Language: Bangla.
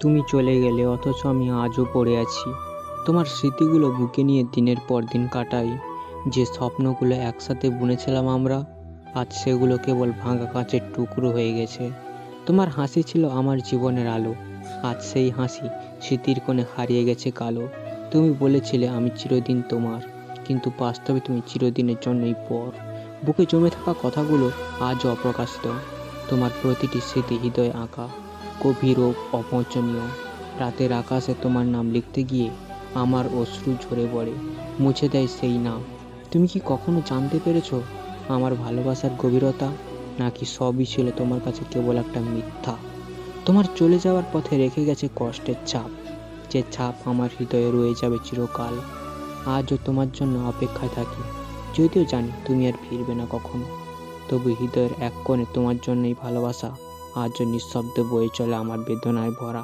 তুমি চলে গেলে, অথচ আমি আজও পড়ে আছি। তোমার স্মৃতিগুলো বুকে নিয়ে দিনের পর দিন কাটাই। যে স্বপ্নগুলো একসাথে বুনেছিলাম আমরা, আজ সেগুলো কেবল ভাঙা কাঁচের টুকরো হয়ে গেছে। তোমার হাসি ছিল আমার জীবনের আলো। আজ সেই হাসি স্মৃতির কোণে হারিয়ে গেছে কালো। তুমি বলেছিলে আমি চিরদিন তোমার, কিন্তু বাস্তবে তুমি চিরদিনের জন্যই পর। বুকে জমে থাকা কথাগুলো আজও অপ্রকাশিত। তোমার প্রতিটি স্মৃতি হৃদয়ে আঁকা। গভীর ও অপচনীয়। রাতের আকাশে তোমার নাম লিখতে গিয়ে আমার অশ্রু ঝরে পড়ে। মুছে দেয় সেই নাম। তুমি কি কখনো জানতে পেরেছ আমার ভালোবাসার গভীরতা? নাকি সবই ছিল তোমার কাছে কেবল একটা মিথ্যা? তোমার চলে যাওয়ার পথে রেখে গেছে কষ্টের ছাপ। যে ছাপ আমার হৃদয়ে রয়ে যাবে চিরকাল। আজও তোমার জন্য অপেক্ষায় থাকি। যদিও জানি তুমি আর ফিরবে না কখনো। তবু হৃদয়ের এক কোণে তোমার জন্যই ভালোবাসা। আজও নিঃশব্দে বয়ে চলে আমার বেদনায় ভরা।